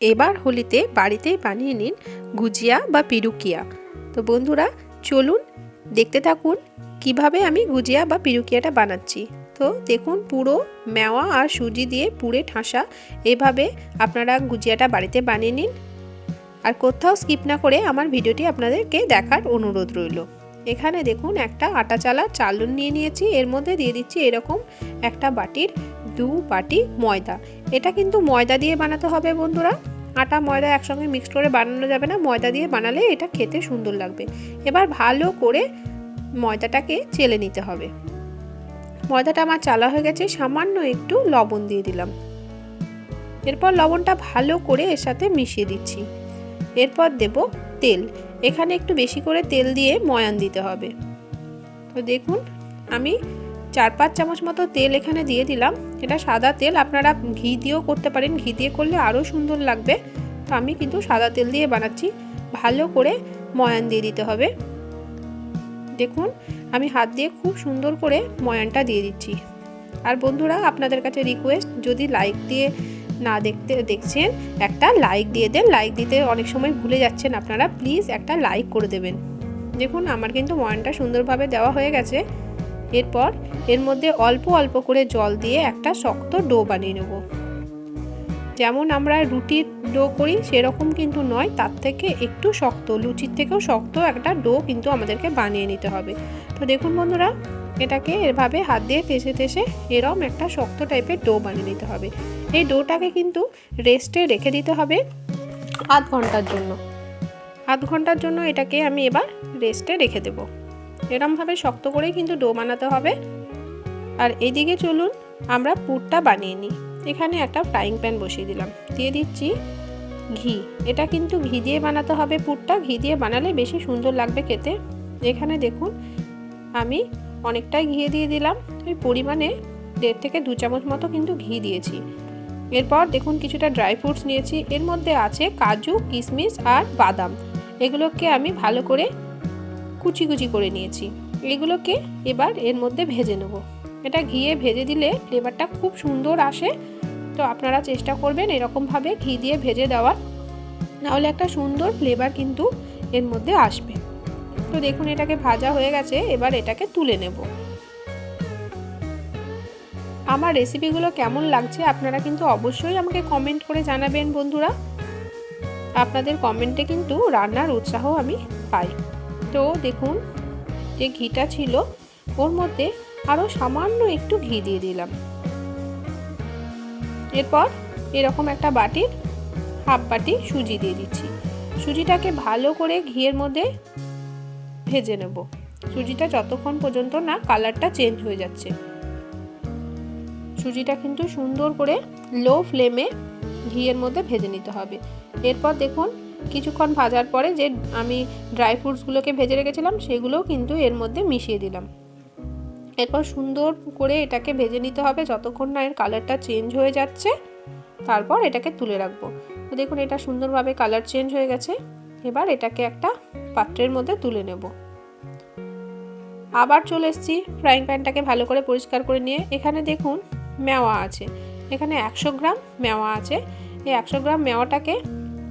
এবার হোলিতে বাড়িতেই বানিয়ে নিন গুজিয়া বা পিরুকিয়া। তো বন্ধুরা, চলুন দেখতে থাকুন কীভাবে আমি গুজিয়া বা পিরুকিয়াটা বানাচ্ছি। তো দেখুন, পুরো মেওয়া আর সুজি দিয়ে পুরে ঠাসা, এভাবে আপনারা গুজিয়াটা বাড়িতে বানিয়ে নিন। আর কোথাও স্কিপ না করে আমার ভিডিওটি আপনাদেরকে দেখার অনুরোধ রইল। এখানে দেখুন, একটা আটা চালা চালন নিয়ে নিয়েছি। এর মধ্যে দিয়ে দিচ্ছি এরকম একটা বাটির দু বাটি ময়দা। এটা কিন্তু ময়দা দিয়ে বানাতে হবে বন্ধুরা। আটা, ময়দা একসঙ্গে মিক্সড করে বানানো যাবে না। ময়দা দিয়ে বানালে এটা খেতে সুন্দর লাগবে। এবার ভালো করে ময়দাটাকে চেলে নিতে হবে। ময়দাটা আমার চালা হয়ে গেছে, সামান্য একটু লবণ দিয়ে দিলাম। এরপর লবণটা ভালো করে এর সাথে মিশিয়ে দিচ্ছি। এরপর দেব তেল। এখানে একটু বেশি করে তেল দিয়ে ময়ান দিতে হবে। তো দেখুন, আমি চার পাঁচ চামচ মতো তেল এখানে দিয়ে দিলাম। এটা সাদা তেল, আপনারা ঘি দিয়েও করতে পারেন। ঘি দিয়ে করলে আরও সুন্দর লাগবে। তো আমি কিন্তু সাদা তেল দিয়ে বানাচ্ছি। ভালো করে ময়ান দিয়ে দিতে হবে। দেখুন, আমি হাত দিয়ে খুব সুন্দর করে ময়ানটা দিয়ে দিচ্ছি। আর বন্ধুরা, আপনাদের কাছে রিকোয়েস্ট যদি লাইক দিয়ে না দেখতে, দেখছেন, একটা লাইক দিয়ে দেন। লাইক দিতে অনেক সময় ভুলে যাচ্ছেন আপনারা প্লিজ একটা লাইক করে দেবেন। দেখুন, আমার কিন্তু ময়ানটা সুন্দরভাবে দেওয়া হয়ে গেছে। এরপর এর মধ্যে অল্প অল্প করে জল দিয়ে একটা শক্ত ডো বানিয়ে নেব। যেমন আমরা রুটির ডো করি, সেরকম কিন্তু নয়। তার থেকে একটু শক্ত, লুচির থেকেও শক্ত একটা ডো কিন্তু আমাদেরকে বানিয়ে নিতে হবে। তো দেখুন বন্ধুরা, এটাকে এভাবে হাত দিয়ে টেসে টেসে এরম একটা শক্ত টাইপের ডো বানিয়ে নিতে হবে। এই ডোটাকে কিন্তু রেস্টে রেখে দিতে হবে আধ ঘণ্টার জন্য। আধ ঘণ্টার জন্য এটাকে আমি এবার রেস্টে রেখে দেবো। এরমভাবে শক্ত করেই কিন্তু ডো বানাতে হবে। আর এদিকে চলুন, আমরা পুরটা বানিয়ে নিই। এখানে একটা ফ্রাইং প্যান বসিয়ে দিলাম। দিয়ে দিচ্ছি ঘি। এটা কিন্তু ঘি দিয়ে বানাতে হবে পুরটা। ঘি দিয়ে বানালে বেশি সুন্দর লাগবে খেতে। এখানে দেখুন, আমি অনেকটাই ঘি দিয়ে দিলাম। ওই পরিমাণে দেড় থেকে দু চামচ মতো কিন্তু ঘি দিয়েছি। এরপর দেখুন, কিছুটা ড্রাই ফ্রুটস নিয়েছি। এর মধ্যে আছে কাজু কিশমিশ আর বাদাম। এগুলোকে আমি ভালো করে কুচি কুচি করে নিয়েছি। এগুলোকে এবার এর মধ্যে ভেজে নেব। এটা ঘিয়ে ভেজে দিলে ফ্লেভারটা খুব সুন্দর আসে। তো আপনারা চেষ্টা করবেন এরকমভাবে ঘি দিয়ে ভেজে দেওয়ার। নাহলে একটা সুন্দর ফ্লেভার কিন্তু এর মধ্যে আসবে। তো দেখুন এটাকে ভাজা হয়ে গেছে, এবার এটাকে তুলে নেব। আমার রেসিপিগুলো কেমন লাগছে আপনারা কিন্তু অবশ্যই আমাকে কমেন্ট করে জানাবেন বন্ধুরা। আপনাদের কমেন্টে কিন্তু রান্নার উৎসাহ আমি পাই। তো দেখুন, যে ঘিটা ছিল, ওর মধ্যে আরও সামান্য একটু ঘি দিয়ে দিলাম। এরপর এরকম একটা বাটির হাফ বাটি সুজি দিয়ে দিচ্ছি। সুজিটাকে ভালো করে ঘিয়ের মধ্যে ভেজে নেব। সুজিটা যতক্ষণ পর্যন্ত না কালারটা চেঞ্জ হয়ে যাচ্ছে। সুজিটা কিন্তু সুন্দর করে লো ফ্লেমে ঘিয়ের মধ্যে ভেজে নিতে হবে। এরপর দেখুন কিছুক্ষণ ভাজার পরে যে আমি ড্রাই ফ্রুটসগুলোকে ভেজে রেখেছিলাম, সেগুলোও কিন্তু এর মধ্যে মিশিয়ে দিলাম। এরপর সুন্দর করে এটাকে ভেজে নিতে হবে যতক্ষণ না এর কালারটা চেঞ্জ হয়ে যাচ্ছে। তারপর এটাকে তুলে রাখব। তো দেখুন, এটা সুন্দরভাবে কালার চেঞ্জ হয়ে গেছে। এবার এটাকে একটা পাত্রের মধ্যে তুলে নেব। আবার চলে এসেছি ফ্রাইং প্যানটাকে ভালো করে পরিষ্কার করে নিয়ে। এখানে দেখুন, মেওয়া আছে। এখানে একশো গ্রাম মেওয়া আছে। এই একশো গ্রাম মেওয়াটাকে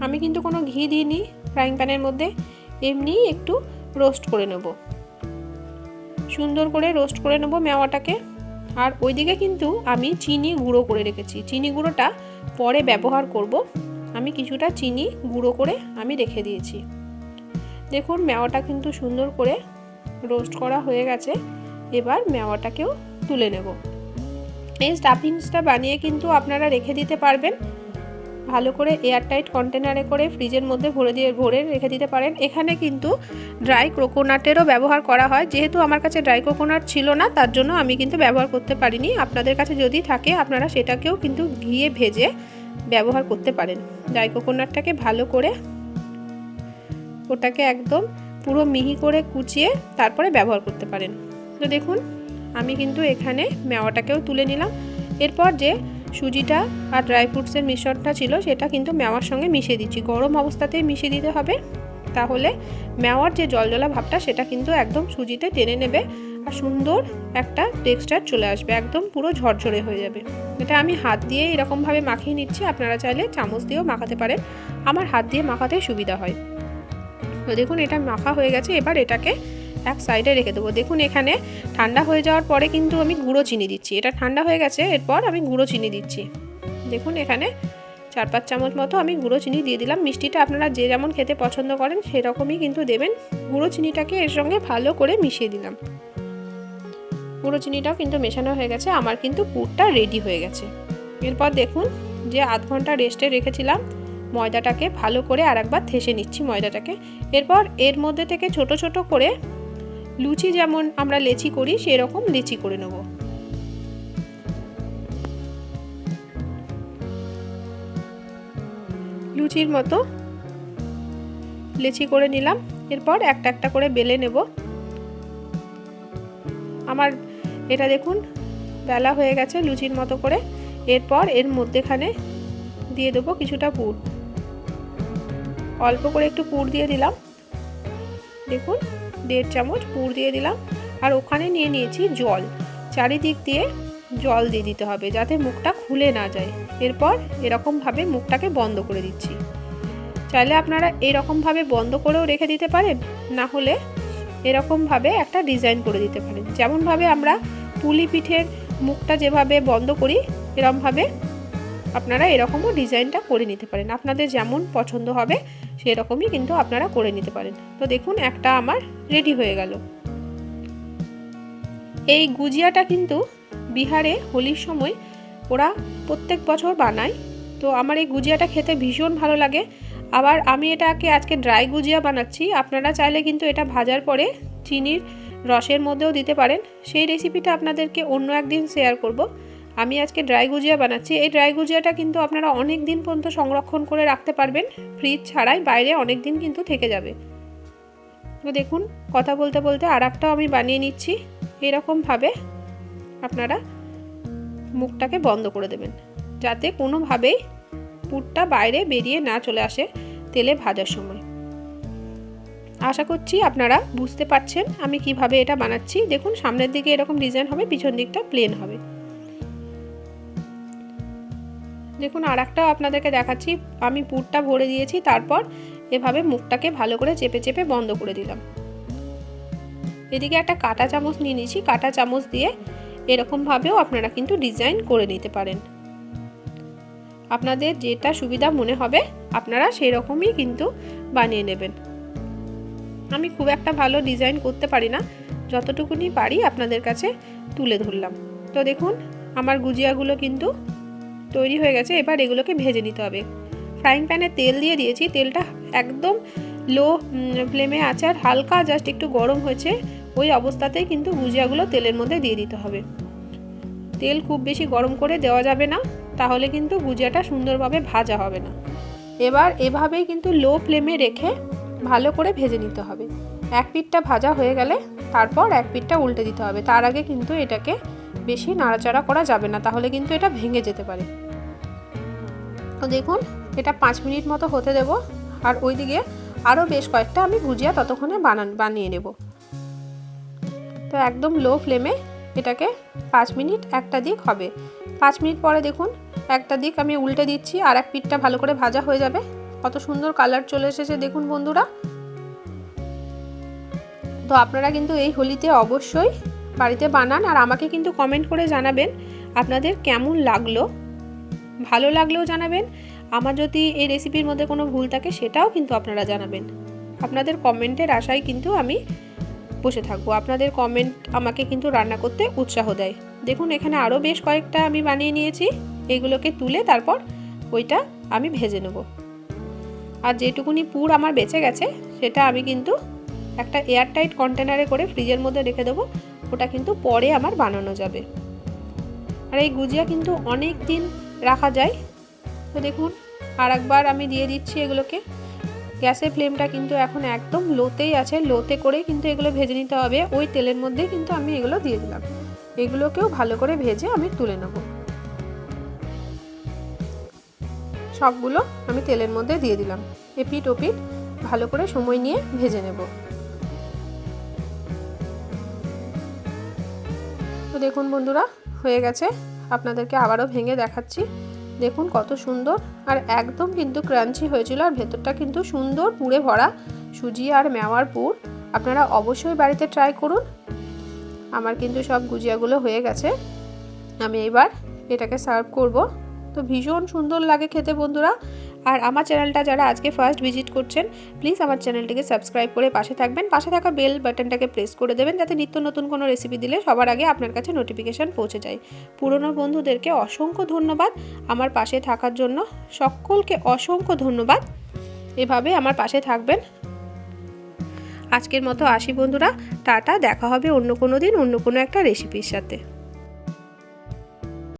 আমি কিন্তু কোনো ঘি দিইনি ফ্রাইং প্যানের মধ্যে। এমনি একটু রোস্ট করে নেব। সুন্দর করে রোস্ট করে নেব মেওয়াটাকে। আর ওইদিকে কিন্তু আমি চিনি গুঁড়ো করে রেখেছি। চিনি গুঁড়োটা পরে ব্যবহার করব। আমি কিছুটা চিনি গুঁড়ো করে আমি রেখে দিয়েছি। দেখুন, মেওয়াটা কিন্তু সুন্দর করে রোস্ট করা হয়ে গেছে। এবার মেওয়াটাকেও তুলে নেব। এই স্টাফিংসটা বানিয়ে কিন্তু আপনারা রেখে দিতে পারবেন। ভালো করে এয়ারটাইট কন্টেনারে করে ফ্রিজের মধ্যে ভরে দিয়ে, ভরে রেখে দিতে পারেন। এখানে কিন্তু ড্রাই কোকোনাটেরও ব্যবহার করা হয়। যেহেতু আমার কাছে ড্রাই কোকোনাট ছিল না, তার জন্য আমি কিন্তু ব্যবহার করতে পারিনি। আপনাদের কাছে যদি থাকে, আপনারা সেটাকেও কিন্তু ঘিয়ে ভেজে ব্যবহার করতে পারেন। ড্রাই কোকোনাটটাকে ভালো করে ওটাকে একদম পুরো মিহি করে কুচিয়ে তারপরে ব্যবহার করতে পারেন। তো দেখুন, আমি কিন্তু এখানে মেওয়াটাকেও তুলে নিলাম। এরপর যে সুজিটা আর ড্রাই ফ্রুটসের মিশ্রণটা ছিল, সেটা কিন্তু মেওয়ার সঙ্গে মিশিয়ে দিচ্ছি। গরম অবস্থাতেই মিশিয়ে দিতে হবে। তাহলে মেওয়ার যে জলজলা ভাবটা, সেটা কিন্তু একদম সুজিতে টেনে নেবে আর সুন্দর একটা টেক্সচার চলে আসবে। একদম পুরো ঝরঝরে হয়ে যাবে। এটা আমি হাত দিয়ে এরকমভাবে মাখিয়ে নিচ্ছি। আপনারা চাইলে চামচ দিয়েও মাখাতে পারেন। আমার হাত দিয়ে মাখাতে সুবিধা হয়। তো দেখুন, এটা মাখা হয়ে গেছে। এবার এটাকে এক সাইডে রেখে দেবো। দেখুন এখানে ঠান্ডা হয়ে যাওয়ার পরে কিন্তু আমি গুঁড়ো চিনি দিচ্ছি। এটা ঠান্ডা হয়ে গেছে, এরপর আমি গুঁড়ো চিনি দিচ্ছি। দেখুন এখানে চার পাঁচ চামচ মতো আমি গুঁড়ো চিনি দিয়ে দিলাম। মিষ্টিটা আপনারা যে যেমন খেতে পছন্দ করেন সেরকমই কিন্তু দেবেন। গুঁড়ো চিনিটাকে এর সঙ্গে ভালো করে মিশিয়ে দিলাম। গুঁড়ো চিনিটাও কিন্তু মেশানো হয়ে গেছে, আমার কিন্তু পুরটা রেডি হয়ে গেছে। এরপর দেখুন যে আধ ঘণ্টা রেস্টে রেখেছিলাম, ময়দাটাকে ভালো করে আর একবার থেসে নিচ্ছি ময়দাটাকে। এরপর এর মধ্যে থেকে ছোট ছোট করে লুচি যেমন আমরা লেচি করি, সেরকম লেচি করে নেব। লুচির মতো লেচি করে নিলাম। এরপর একটা একটা করে বেলে নেব। আমার এটা দেখুন, বেলা হয়ে গেছে লুচির মতো করে। এরপর এর মধ্যেখানে দিয়ে দেবো কিছুটা পুর। অল্প করে একটু পুর দিয়ে দিলাম। দেখুন দেড় চামচ পুর দিয়ে দিলাম আর ওখানে নিয়ে নিয়েছি জল। চারিদিক দিয়ে জল দিয়ে দিতে হবে যাতে মুখটা খুলে না যায়। এরপর এরকমভাবে মুখটাকে বন্ধ করে দিচ্ছি। চাইলে আপনারা এরকমভাবে বন্ধ করেও রেখে দিতে পারেন, না হলে এরকমভাবে একটা ডিজাইন করে দিতে পারেন। যেমনভাবে আমরা পুলি পিঠের মুখটা যেভাবে বন্ধ করি, এরমভাবে আপনারা এরকমও ডিজাইনটা করে নিতে পারেন। আপনাদের যেমন পছন্দ হবে, সেরকমই কিন্তু আপনারা করে নিতে পারেন। তো দেখুন, একটা আমার রেডি হয়ে গেল। এই গুজিয়াটা কিন্তু বিহারে হোলির সময় ওরা প্রত্যেক বছর বানায়। তো আমার এই গুজিয়াটা খেতে ভীষণ ভালো লাগে। আবার আমি এটাকে আজকে ড্রাই গুজিয়া বানাচ্ছি। আপনারা চাইলে কিন্তু এটা ভাজার পরে চিনির রসের মধ্যেও দিতে পারেন। সেই রেসিপিটা আপনাদেরকে অন্য একদিন শেয়ার করব। আমি আজকে ড্রাই গুজিয়া বানাচ্ছি। এই ড্রাই গুজিয়াটা কিন্তু আপনারা অনেক দিন পর্যন্ত সংরক্ষণ করে রাখতে পারবেন। ফ্রিজ ছাড়াই বাইরে অনেক দিন কিন্তু থেকে যাবে। তো দেখুন, কথা বলতে বলতে আর একটাও আমি বানিয়ে নিচ্ছি। এরকমভাবে আপনারা মুখটাকে বন্ধ করে দেবেন। যাতে কোনোভাবেই পুরটা বাইরে বেরিয়ে না চলে আসে তেলে ভাজার সময়। আশা করছি আপনারা বুঝতে পারছেন আমি কীভাবে এটা বানাচ্ছি। দেখুন, সামনের দিকে এরকম ডিজাইন হবে, পিছন দিকটা প্লেন হবে। দেখুন আর একটা আপনাদেরকে দেখাচ্ছি। আমি পুরটা ভরে দিয়েছি, তারপর এভাবে মুখটাকে ভালো করে চেপে চেপে বন্ধ করে দিলাম। এদিকে একটা কাটা চামচ নিয়ে নিয়েছি। কাটা চামচ দিয়ে এরকমভাবেও আপনারা কিন্তু ডিজাইন করে নিতে পারেন। আপনাদের যেটা সুবিধা মনে হবে, আপনারা সেই রকমই কিন্তু বানিয়ে নেবেন। আমি খুব একটা ভালো ডিজাইন করতে পারি না। যতটুকুনি পারি আপনাদের কাছে তুলে ধরলাম। তো দেখুন, আমার গুজিয়াগুলো কিন্তু তৈরি হয়ে গেছে, এবার এগুলোকে ভেজে নিতে হবে। ফ্রাইং প্যানে তেল দিয়ে দিয়েছি, তেলটা একদম লো ফ্লেমে আছে আর হালকা জাস্ট একটু গরম হয়েছে, ওই অবস্থাতেই কিন্তু গুজিয়াগুলো তেলের মধ্যে দিয়ে দিতে হবে। তেল খুব বেশি গরম করে দেওয়া যাবে না, তাহলে কিন্তু গুজিয়াটা সুন্দরভাবে ভাজা হবে না। এবার এভাবেই কিন্তু লো ফ্লেমে রেখে ভালো করে ভেজে নিতে হবে। এক পিঠটা ভাজা হয়ে গেলে তারপর এক পিঠটা উল্টে দিতে হবে, তার আগে কিন্তু এটাকে বেশি নাড়াচাড়া করা যাবে না, তাহলে কিন্তু এটা ভেঙে যেতে পারে। তো দেখুন, এটা পাঁচ মিনিট মতো হতে দেব, আর ওইদিকে আরও বেশ কয়েকটা আমি ভুজিয়া ততক্ষণে বানান বানিয়ে নেব। তো একদম লো ফ্লেমে এটাকে পাঁচ মিনিট একটা দিক হবে। পাঁচ মিনিট পরে দেখুন, একটা দিক আমি উল্টে দিচ্ছি, আর এক পিঠটা ভালো করে ভাজা হয়ে যাবে। কত সুন্দর কালার চলে এসেছে, দেখুন বন্ধুরা। তো আপনারা কিন্তু এই হোলিতে অবশ্যই বাড়িতে বানান আর আমাকে কিন্তু কমেন্ট করে জানাবেন আপনাদের কেমন লাগল। ভালো লাগলেও জানাবেন। আমার যদি এই রেসিপির মধ্যে কোনো ভুল থাকে সেটাও কিন্তু আপনারা জানাবেন। আপনাদের কমেন্টের আশায় কিন্তু আমি বসে থাকব। আপনাদের কমেন্ট আমাকে কিন্তু রান্না করতে উৎসাহ দেয়। দেখুন, এখানে আরও বেশ কয়েকটা আমি বানিয়ে নিয়েছি। এগুলোকে তুলে তারপর ওইটা আমি ভেজে নেব। আর যেটুকুনি পুর আমার বেঁচে গেছে, সেটা আমি কিন্তু একটা এয়ারটাইট কন্টেনারে করে ফ্রিজের মধ্যে রেখে দেবো। ওটা কিন্তু পরে আমার বানানো যাবে। আর এই গুজিয়া কিন্তু অনেক দিন রাখা যায়। তো দেখুন আর একবার আমি দিয়ে দিচ্ছি এগুলোকে। গ্যাসের ফ্লেমটা কিন্তু এখন একদম লোতেই আছে। লোতে করেই কিন্তু এগুলো ভেজে নিতে হবে। ওই তেলের মধ্যেই কিন্তু আমি এগুলো দিয়ে দিলাম। এগুলোকেও ভালো করে ভেজে আমি তুলে নেব। সবগুলো আমি তেলের মধ্যে দিয়ে দিলাম। এপিট ওপিট ভালো করে সময় নিয়ে ভেজে নেব। দেখুন বন্ধুরা, হয়ে গেছে। আপনাদেরকে আবারও ভেঙে দেখাচ্ছি। দেখুন কত সুন্দর, আর একদম কিন্তু ক্রাঞ্চি হয়েছিল, আর ভেতরটা কিন্তু সুন্দর পুড়ে ভরা সুজি আর মেওয়ার পুর। আপনারা অবশ্যই বাড়িতে ট্রাই করুন। আমার কিন্তু সব গুজিয়াগুলো হয়ে গেছে। আমি এবার এটাকে সার্ভ করব। তো ভীষণ সুন্দর লাগে খেতে বন্ধুরা। আর আমার চ্যানেলটা যারা আজকে ফার্স্ট ভিজিট করছেন প্লিজ আমার চ্যানেলটিকে সাবস্ক্রাইব করে পাশে থাকবেন। পাশে থাকা বেল বাটনটাকে প্রেস করে দেবেন, যাতে নিত্য নতুন কোনো রেসিপি দিলে সবার আগে আপনার কাছে নোটিফিকেশান পৌঁছে যায়। পুরনো বন্ধুদেরকে অসংখ্য ধন্যবাদ আমার পাশে থাকার জন্য। সকলকে অসংখ্য ধন্যবাদ। এভাবে আমার পাশে থাকবেন। আজকের মতো আসি বন্ধুরা। টাটা, দেখা হবে অন্য কোনো দিন অন্য কোনো একটা রেসিপির সাথে।